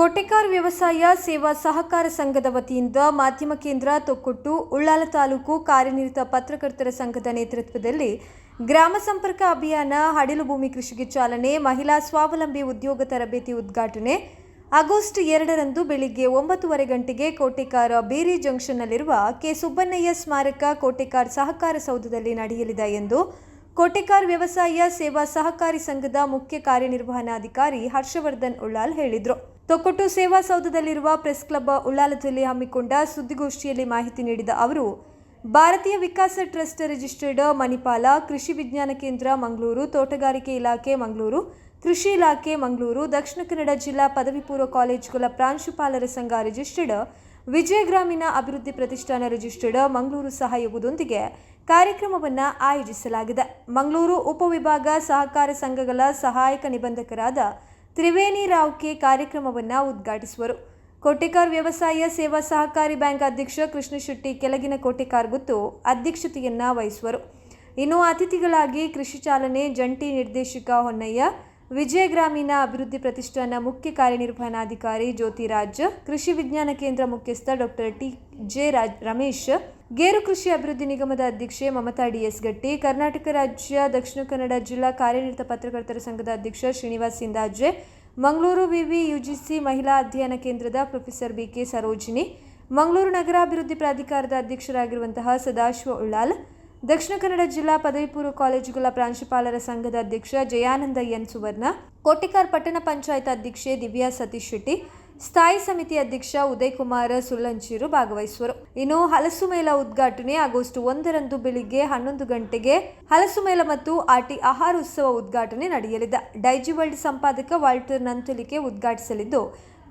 ಕೋಟೆಕಾರ್ ವ್ಯವಸಾಯ ಸೇವಾ ಸಹಕಾರ ಸಂಘದ ವತಿಯಿಂದ ಮಾಧ್ಯಮ ಕೇಂದ್ರ ತೊಕ್ಕೊಟ್ಟು ಉಳ್ಳಾಲ ತಾಲೂಕು ಕಾರ್ಯನಿರತ ಪತ್ರಕರ್ತರ ಸಂಘದ ನೇತೃತ್ವದಲ್ಲಿ ಗ್ರಾಮ ಸಂಪರ್ಕ ಅಭಿಯಾನ, ಹಡಿಲು ಭೂಮಿ ಕೃಷಿಗೆ ಚಾಲನೆ, ಮಹಿಳಾ ಸ್ವಾವಲಂಬಿ ಉದ್ಯೋಗ ತರಬೇತಿ ಉದ್ಘಾಟನೆ. ಆಗಸ್ಟ್ ಎರಡರಂದು ಬೆಳಿಗ್ಗೆ ಒಂಬತ್ತುವರೆ ಗಂಟೆಗೆ ಕೋಟೆಕಾರ ಬೇರಿ ಜಂಕ್ಷನ್ನಲ್ಲಿರುವ ಕೆ ಸುಬ್ಬಣ್ಣಯ್ಯ ಸ್ಮಾರಕ ಕೋಟೆಕಾರ್ ಸಹಕಾರ ಸೌಧದಲ್ಲಿ ನಡೆಯಲಿದೆ ಎಂದು ಕೋಟೆಕಾರ್ ವ್ಯವಸಾಯ ಸೇವಾ ಸಹಕಾರಿ ಸಂಘದ ಮುಖ್ಯ ಕಾರ್ಯನಿರ್ವಹಣಾಧಿಕಾರಿ ಹರ್ಷವರ್ಧನ್ ಉಳ್ಳಾಲ್ ಹೇಳಿದರು. ತೊಕ್ಕೊಟ್ಟು ಸೇವಾ ಸೌಧದಲ್ಲಿರುವ ಪ್ರೆಸ್ ಕ್ಲಬ್ ಉಳ್ಳಾಲದಲ್ಲಿ ಹಮ್ಮಿಕೊಂಡ ಸುದ್ದಿಗೋಷ್ಠಿಯಲ್ಲಿ ಮಾಹಿತಿ ನೀಡಿದ ಅವರು, ಭಾರತೀಯ ವಿಕಾಸ ಟ್ರಸ್ಟ್ ರಿಜಿಸ್ಟರ್ಡ್ ಮಣಿಪಾಲ, ಕೃಷಿ ವಿಜ್ಞಾನ ಕೇಂದ್ರ ಮಂಗಳೂರು, ತೋಟಗಾರಿಕೆ ಇಲಾಖೆ ಮಂಗಳೂರು, ಕೃಷಿ ಇಲಾಖೆ ಮಂಗಳೂರು, ದಕ್ಷಿಣ ಕನ್ನಡ ಜಿಲ್ಲಾ ಪದವಿ ಪೂರ್ವ ಕಾಲೇಜುಗಳ ಪ್ರಾಂಶುಪಾಲರ ಸಂಘ ರಿಜಿಸ್ಟರ್ಡ್ ವಿಜಯ ಗ್ರಾಮೀಣ ಅಭಿವೃದ್ಧಿ ಪ್ರತಿಷ್ಠಾನ ರಿಜಿಸ್ಟರ್ಡ್ ಮಂಗಳೂರು ಸಹಯೋಗದೊಂದಿಗೆ ಕಾರ್ಯಕ್ರಮವನ್ನು ಆಯೋಜಿಸಲಾಗಿದೆ. ಮಂಗಳೂರು ಉಪವಿಭಾಗ ಸಹಕಾರ ಸಂಘಗಳ ಸಹಾಯಕ ನಿಬಂಧಕರಾದ ತ್ರಿವೇಣಿ ರಾವ್ಕೆ ಕಾರ್ಯಕ್ರಮವನ್ನು ಉದ್ಘಾಟಿಸುವರು. ಕೋಟೆಕಾರ್ ವ್ಯವಸಾಯ ಸೇವಾ ಸಹಕಾರಿ ಬ್ಯಾಂಕ್ ಅಧ್ಯಕ್ಷ ಕೃಷ್ಣಶೆಟ್ಟಿ ಕೆಳಗಿನ ಕೋಟೆಕಾರ್ ಗುತ್ತು ಅಧ್ಯಕ್ಷತೆಯನ್ನು ವಹಿಸುವರು. ಇನ್ನು ಅತಿಥಿಗಳಾಗಿ ಕೃಷಿ ಚಾಲನೆ ಜಂಟಿ ನಿರ್ದೇಶಕ ಹೊನ್ನಯ್ಯ ವಿಜಯ ಗ್ರಾಮೀಣ ಅಭಿವೃದ್ಧಿ ಪ್ರತಿಷ್ಠಾನ ಮುಖ್ಯ ಕಾರ್ಯನಿರ್ವಹಣಾಧಿಕಾರಿ ಜ್ಯೋತಿರಾಜ್, ಕೃಷಿ ವಿಜ್ಞಾನ ಕೇಂದ್ರ ಮುಖ್ಯಸ್ಥ doctor T J Raj Ramesh, ಗೇರು ಕೃಷಿ ಅಭಿವೃದ್ಧಿ ನಿಗಮದ ಅಧ್ಯಕ್ಷೆ ಮಮತಾ ಡಿ ಎಸ್ ಗಟ್ಟಿ, ಕರ್ನಾಟಕ ರಾಜ್ಯ, ದಕ್ಷಿಣ ಕನ್ನಡ ಜಿಲ್ಲಾ ಕಾರ್ಯನಿರತ ಪತ್ರಕರ್ತರ ಸಂಘದ ಅಧ್ಯಕ್ಷ ಶ್ರೀನಿವಾಸ್ ಸಿಂದಾಜೆ, ಮಂಗಳೂರು ವಿವಿ ಯುಜಿಸಿ ಮಹಿಳಾ ಅಧ್ಯಯನ ಕೇಂದ್ರದ ಪ್ರೊಫೆಸರ್ ಬಿಕೆ ಸರೋಜಿನಿ, ಮಂಗಳೂರು ನಗರಾಭಿವೃದ್ಧಿ ಪ್ರಾಧಿಕಾರದ ಅಧ್ಯಕ್ಷರಾಗಿರುವಂತಹ ಸದಾಶಿವ ಉಳ್ಳಾಲ್ ದಕ್ಷಿಣ ಕನ್ನಡ ಜಿಲ್ಲಾ ಪದವಿ ಪೂರ್ವ ಕಾಲೇಜುಗಳ ಪ್ರಾಂಶುಪಾಲರ ಸಂಘದ ಅಧ್ಯಕ್ಷ ಜಯಾನಂದ ಎನ್ ಸುವರ್ಣ, ಕೋಟಿಕಾರ್ ಪಟ್ಟಣ ಪಂಚಾಯತ್ ಅಧ್ಯಕ್ಷೆ ದಿವ್ಯಾ ಸತೀಶ್ ಶೆಟ್ಟಿ, ಸ್ಥಾಯಿ ಸಮಿತಿ ಅಧ್ಯಕ್ಷ ಉದಯ್ ಕುಮಾರ್ ಸುಲ್ಲಂಚೀರು ಭಾಗವಹಿಸುವರು. ಇನ್ನು ಹಲಸು ಮೇಳ ಉದ್ಘಾಟನೆ ಆಗಸ್ಟ್ ಒಂದರಂದು ಬೆಳಿಗ್ಗೆ ಹನ್ನೊಂದು ಗಂಟೆಗೆ ಹಲಸು ಮೇಳ ಮತ್ತು ಆಟಿ ಆಹಾರ ಉತ್ಸವ ಉದ್ಘಾಟನೆ ನಡೆಯಲಿದೆ. ಡೈಜಿ ವರ್ಲ್ಡ್ ಸಂಪಾದಕ ವಾಲ್ಟರ್ ನಂತಲಿಕೆ ಉದ್ಘಾಟಿಸಲಿದ್ದು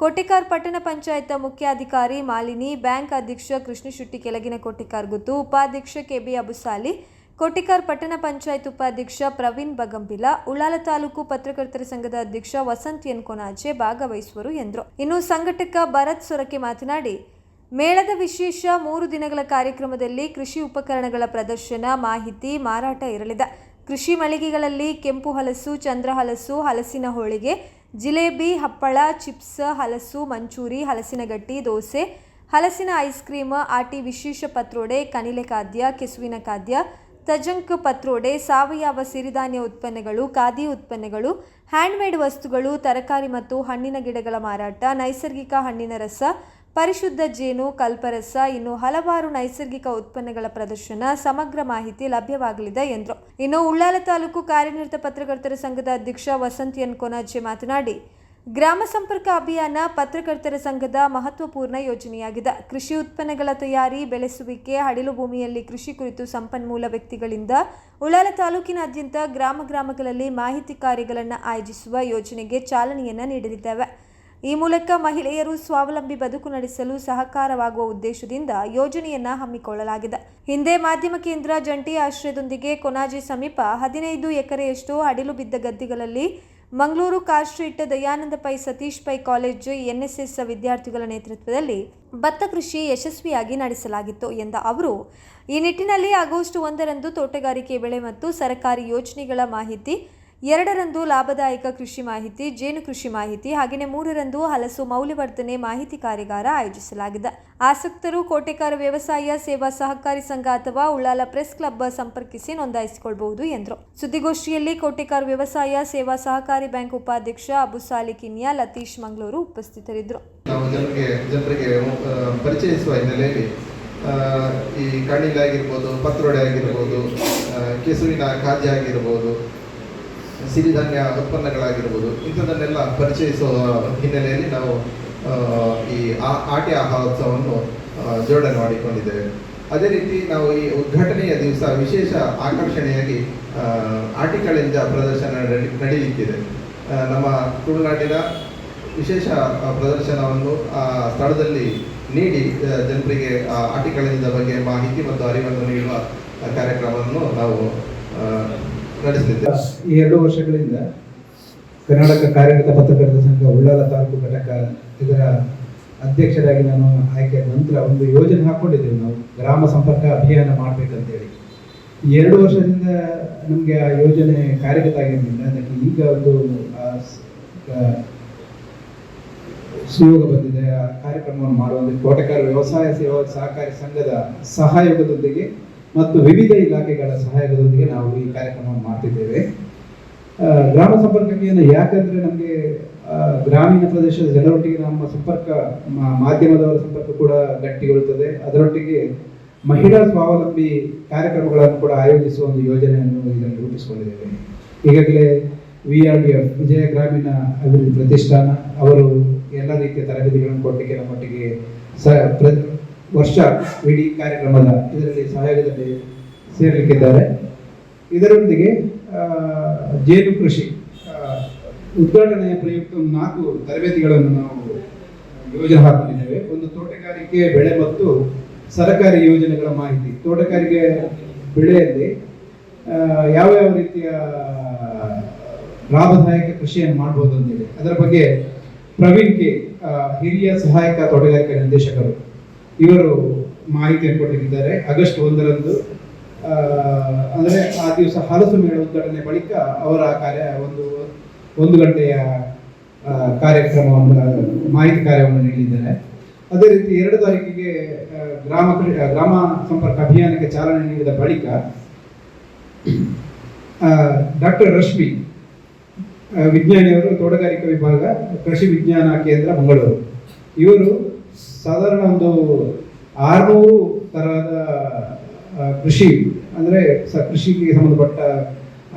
ಕೋಟೆಕಾರ್ ಪಟ್ಟಣ ಪಂಚಾಯತ್ ಮುಖ್ಯಾಧಿಕಾರಿ ಮಾಲಿನಿ, ಬ್ಯಾಂಕ್ ಅಧ್ಯಕ್ಷ ಕೃಷ್ಣಶೆಟ್ಟಿ ಕೆಳಗಿನ ಕೊಟ್ಟಿಕಾರ್ ಗುತ್ತು, ಉಪಾಧ್ಯಕ್ಷ ಕೆಬಿ ಅಬುಸಾಲಿ ಕೊಟ್ಟಿಕಾರ್ ಪಟ್ಟಣ ಪಂಚಾಯತ್ ಉಪಾಧ್ಯಕ್ಷ ಪ್ರವೀಣ್ ಬಗಂಬಿಲ, ಉಳ್ಳಾಲ ತಾಲೂಕು ಪತ್ರಕರ್ತರ ಸಂಘದ ಅಧ್ಯಕ್ಷ ವಸಂತ್ ಎನ್ ಕೊನಾಜೆ ಭಾಗವಹಿಸುವರು ಎಂದರು. ಇನ್ನು ಸಂಘಟಕ ಭರತ್ ಸೊರಕೆ ಮಾತನಾಡಿ, ಮೇಳದ ವಿಶೇಷ ಮೂರು ದಿನಗಳ ಕಾರ್ಯಕ್ರಮದಲ್ಲಿ ಕೃಷಿ ಉಪಕರಣಗಳ ಪ್ರದರ್ಶನ, ಮಾಹಿತಿ, ಮಾರಾಟ ಇರಲಿದೆ. ಕೃಷಿ ಮಳಿಗೆಗಳಲ್ಲಿ ಕೆಂಪು ಹಲಸು ಚಂದ್ರ ಹಲಸು ಹಲಸಿನ ಹೋಳಿಗೆ ಜಿಲೇಬಿ, ಹಪ್ಪಳ, ಚಿಪ್ಸ್, ಹಲಸು, ಮಂಚೂರಿ ಹಲಸಿನ ಗಟ್ಟಿ ದೋಸೆ, ಹಲಸಿನ ಐಸ್ ಕ್ರೀಮ್, ಆಟಿ ವಿಶೇಷ ಪತ್ರೋಡೆ, ಕನಿಲೆ ಖಾದ್ಯ, ಕೆಸುವಿನ ಖಾದ್ಯ, ತಜಂಕ್ ಪತ್ರೋಡೆ, ಸಾವಯವ ಸಿರಿಧಾನ್ಯ ಉತ್ಪನ್ನಗಳು, ಖಾದಿ ಉತ್ಪನ್ನಗಳು, ಹ್ಯಾಂಡ್ಮೇಡ್ ವಸ್ತುಗಳು, ತರಕಾರಿ ಮತ್ತು ಹಣ್ಣಿನ ಗಿಡಗಳ ಮಾರಾಟ, ನೈಸರ್ಗಿಕ ಹಣ್ಣಿನ ರಸ ಪರಿಶುದ್ಧ ಜೇನು, ಕಲ್ಪರಸ, ಇನ್ನು ಹಲವಾರು ನೈಸರ್ಗಿಕ ಉತ್ಪನ್ನಗಳ ಪ್ರದರ್ಶನ, ಸಮಗ್ರ ಮಾಹಿತಿ ಲಭ್ಯವಾಗಲಿದೆ ಎಂದರು. ಇನ್ನು ಉಳ್ಳಾಲ ತಾಲೂಕು ಕಾರ್ಯನಿರತ ಪತ್ರಕರ್ತರ ಸಂಘದ ಅಧ್ಯಕ್ಷ ವಸಂತ್ ಎನ್ ಕೊನಾಜೆ ಮಾತನಾಡಿ, ಗ್ರಾಮ ಸಂಪರ್ಕ ಅಭಿಯಾನ ಪತ್ರಕರ್ತರ ಸಂಘದ ಮಹತ್ವಪೂರ್ಣ ಯೋಜನೆಯಾಗಿದೆ. ಕೃಷಿ ಉತ್ಪನ್ನಗಳ ತಯಾರಿ, ಬೆಳೆಸುವಿಕೆ ಹಡಿಲು ಭೂಮಿಯಲ್ಲಿ ಕೃಷಿ ಕುರಿತು ಸಂಪನ್ಮೂಲ ವ್ಯಕ್ತಿಗಳಿಂದ ಉಳ್ಳಾಲ ತಾಲೂಕಿನಾದ್ಯಂತ ಗ್ರಾಮ ಗ್ರಾಮಗಳಲ್ಲಿ ಮಾಹಿತಿ ಕಾರ್ಯಗಳನ್ನು ಆಯೋಜಿಸುವ ಯೋಜನೆಗೆ ಚಾಲನೆಯನ್ನು ನೀಡಲಿದ್ದೇವೆ. ಈ ಮೂಲಕ ಮಹಿಳೆಯರು ಸ್ವಾವಲಂಬಿ ಬದುಕು ನಡೆಸಲು ಸಹಕಾರವಾಗುವ ಉದ್ದೇಶದಿಂದ ಯೋಜನೆಯನ್ನ ಹಮ್ಮಿಕೊಳ್ಳಲಾಗಿದೆ. ಹಿಂದೆ ಮಾಧ್ಯಮ ಕೇಂದ್ರ ಜಂಟಿ ಆಶ್ರಯದೊಂದಿಗೆ ಕೊನಾಜಿ ಸಮೀಪ ಹದಿನೈದು ಎಕರೆಯಷ್ಟು ಅಡಿಲು ಬಿದ್ದ ಗದ್ದೆಗಳಲ್ಲಿ Mangaluru car street Dayananda Pai Satish Pai college NSS ವಿದ್ಯಾರ್ಥಿಗಳ ನೇತೃತ್ವದಲ್ಲಿ ಭತ್ತ ಕೃಷಿ ಯಶಸ್ವಿಯಾಗಿ ನಡೆಸಲಾಗಿತ್ತು ಎಂದ ಅವರು, ಈ ನಿಟ್ಟಿನಲ್ಲಿ ಆಗಸ್ಟ್ ಒಂದರಂದು ತೋಟಗಾರಿಕೆ ಬೆಳೆ ಮತ್ತು ಸರ್ಕಾರಿ ಯೋಜನೆಗಳ ಮಾಹಿತಿ ಎರಡರಂದು ಲಾಭದಾಯಕ ಕೃಷಿ ಮಾಹಿತಿ, ಜೇನು ಕೃಷಿ ಮಾಹಿತಿ, ಹಾಗೆಯೇ ಮೂರರಂದು ಹಲಸು ಮೌಲ್ಯವರ್ಧನೆ ಮಾಹಿತಿ ಕಾರ್ಯಾಗಾರ ಆಯೋಜಿಸಲಾಗಿದೆ. ಆಸಕ್ತರು ಕೋಟೆಕಾರ ವ್ಯವಸಾಯ ಸೇವಾ ಸಹಕಾರಿ ಸಂಘ ಅಥವಾ ಉಳ್ಳಾಲ ಪ್ರೆಸ್ ಕ್ಲಬ್ ಸಂಪರ್ಕಿಸಿ ನೋಂದಾಯಿಸಿಕೊಳ್ಳಬಹುದು ಎಂದರು. ಸುದ್ದಿಗೋಷ್ಠಿಯಲ್ಲಿ ಕೋಟೆಕಾರ ವ್ಯವಸಾಯ ಸೇವಾ ಸಹಕಾರಿ ಬ್ಯಾಂಕ್ ಉಪಾಧ್ಯಕ್ಷ ಅಬು ಕಿನ್ಯಾ, ಲತೀಶ್ ಮಂಗಳೂರು ಉಪಸ್ಥಿತರಿದ್ದರು. ಈ ಆಗಿರ್ಬೋದು ಆಗಿರ್ಬೋದು ಕೆಸುವಿನ ಖಾದ್ಯ ಆಗಿರ್ಬೋದು ಸಿರಿಧಾನ್ಯ ಉತ್ಪನ್ನಗಳಾಗಿರ್ಬೋದು ಇಂಥದನ್ನೆಲ್ಲ ಪರಿಚಯಿಸುವ ಹಿನ್ನೆಲೆಯಲ್ಲಿ ನಾವು ಈ ಆ- ಆಟಿ ಆಹಾರೋತ್ಸವವನ್ನು ಜೋಡಣೆ ಮಾಡಿಕೊಂಡಿದ್ದೇವೆ. ಅದೇ ರೀತಿ ನಾವು ಈ ಉದ್ಘಾಟನೆಯ ದಿವಸ ವಿಶೇಷ ಆಕರ್ಷಣೆಯಾಗಿ ಆಟಿಕಳಿಂದ ಪ್ರದರ್ಶನ ನಡೆಯುತ್ತಿದೆ ನಮ್ಮ ತುಳುನಾಡಿನ ವಿಶೇಷ ಪ್ರದರ್ಶನವನ್ನು, ಆ, ಸ್ಥಳದಲ್ಲಿ ನೀಡಿ ಜನರಿಗೆ ಆ ಆಟಿಕೆಗಳಿಂದ ಬಗ್ಗೆ ಮಾಹಿತಿ ಮತ್ತು ಅರಿವನ್ನು ನೀಡುವ ಕಾರ್ಯಕ್ರಮವನ್ನು ನಾವು ಆ, ನಡೆಸಲಿದ್ದೇವೆ ಈ ಎರಡು ವರ್ಷಗಳಿಂದ ಕರ್ನಾಟಕ ಕಾರ್ಯನಿರತ ಪತ್ರಕರ್ತರ ಸಂಘ ಉಳ್ಳಾಲ ತಾಲೂಕು ಘಟಕ ಇದರ ಅಧ್ಯಕ್ಷರಾಗಿ ನಾನು ಆಯ್ಕೆ ನಂತರ ಒಂದು ಯೋಜನೆ ಹಾಕೊಂಡಿದ್ದೇವೆ ನಾವು ಗ್ರಾಮ ಸಂಪರ್ಕ ಅಭಿಯಾನ ಮಾಡಬೇಕಂತೇಳಿ. ಎರಡು ವರ್ಷದಿಂದ ನಮಗೆ ಆ ಯೋಜನೆ ಕಾರ್ಯಗತ ಆಗಿರಲಿಲ್ಲ ಅದಕ್ಕೆ ಈಗ ಒಂದು ಸುಯೋಗ ಬಂದಿದೆ. ಆ ಕಾರ್ಯಕ್ರಮವನ್ನು ಮಾಡುವಂತೆ ತೋಟಗಾರ ವ್ಯವಸಾಯ ಸೇವಾ ಸಹಕಾರಿ ಸಂಘದ ಸಹಯೋಗದೊಂದಿಗೆ ಮತ್ತು ವಿವಿಧ ಇಲಾಖೆಗಳ ಸಹಾಯದೊಂದಿಗೆ ನಾವು ಈ ಕಾರ್ಯಕ್ರಮವನ್ನು ಮಾಡ್ತಿದ್ದೇವೆ. ಗ್ರಾಮ ಸಂಪರ್ಕ ಅಭಿಯಾನ ಯಾಕಂದ್ರೆ ನಮಗೆ ಗ್ರಾಮೀಣ ಪ್ರದೇಶದ ಜನರೊಟ್ಟಿಗೆ ನಮ್ಮ ಸಂಪರ್ಕ ಮಾಧ್ಯಮದವರ ಸಂಪರ್ಕ ಕೂಡ ಗಟ್ಟಿಗೊಳ್ಳುತ್ತದೆ ಅದರೊಟ್ಟಿಗೆ ಮಹಿಳಾ ಸ್ವಾವಲಂಬಿ ಕಾರ್ಯಕ್ರಮಗಳನ್ನು ಕೂಡ ಆಯೋಜಿಸುವ ಒಂದು ಯೋಜನೆಯನ್ನು ಇದರಲ್ಲಿ ರೂಪಿಸಿಕೊಂಡಿದ್ದೇವೆ. ಈಗಾಗಲೇ V R D F, Vijaya Grameena Abhivruddhi Pratishthana, ಅವರು ಎಲ್ಲ ರೀತಿಯ ತರಬೇತಿಗಳನ್ನು ಕೊಟ್ಟಿಗೆ ನಮ್ಮೊಟ್ಟಿಗೆ ಸ, ಪ್ರ ವರ್ಷ ಇಡೀ ಕಾರ್ಯಕ್ರಮದ ಇದರಲ್ಲಿ ಸಹಯೋಗದಲ್ಲಿ ಸೇರಲಿಕ್ಕಿದ್ದಾರೆ. ಇದರೊಂದಿಗೆ ಜೇನು ಕೃಷಿ ಉದ್ಘಾಟನೆಯ ಪ್ರಯುಕ್ತ ನಾಲ್ಕು ತರಬೇತಿಗಳನ್ನು ನಾವು ಯೋಜನೆ ಹಾಕೊಂಡಿದ್ದೇವೆ. ಒಂದು ತೋಟಗಾರಿಕೆ, ಬೆಳೆ ಮತ್ತು ಸರಕಾರಿ ಯೋಜನೆಗಳ ಮಾಹಿತಿ. ತೋಟಗಾರಿಕೆ ಬೆಳೆಯಲ್ಲಿ ಯಾವ ಯಾವ ರೀತಿಯ ಲಾಭದಾಯಕ ಕೃಷಿಯನ್ನು ಮಾಡಬಹುದು ಅಂತೇಳಿ ಅದರ ಬಗ್ಗೆ ಪ್ರವೀಣ್ ಕೆ ಹಿರಿಯ ಸಹಾಯಕ ತೋಟಗಾರಿಕೆ ನಿರ್ದೇಶಕರು ಇವರು ಮಾಹಿತಿಯನ್ನು ಕೊಟ್ಟಿದ್ದಾರೆ. ಆಗಸ್ಟ್ ಒಂದರಂದು ಅಂದರೆ ಆ ದಿವಸ ಹಲಸು ಮೇಳ ಉದ್ಘಾಟನೆ ಬಳಿಕ ಅವರ ಕಾರ್ಯ ಒಂದು ಒಂದು ಗಂಟೆಯ ಕಾರ್ಯಕ್ರಮವನ್ನು, ಮಾಹಿತಿ ಕಾರ್ಯವನ್ನು ನೀಡಿದ್ದಾರೆ. ಅದೇ ರೀತಿ ಎರಡು ತಾರೀಕಿಗೆ ಗ್ರಾಮ ಗ್ರಾಮ ಸಂಪರ್ಕ ಅಭಿಯಾನಕ್ಕೆ ಚಾಲನೆ ನೀಡಿದ ಬಳಿಕ ಡಾಕ್ಟರ್ ರಶ್ಮಿ ವಿಜ್ಞಾನಿಯವರು, ತೋಟಗಾರಿಕಾ ವಿಭಾಗ, ಕೃಷಿ ವಿಜ್ಞಾನ ಕೇಂದ್ರ, ಮಂಗಳೂರು. ಇವರು ಸಾಧಾರಣ ಒಂದು ಆರುನೂರು ತರಹದ ಕೃಷಿ ಅಂದರೆ ಸ ಕೃಷಿಗೆ ಸಂಬಂಧಪಟ್ಟ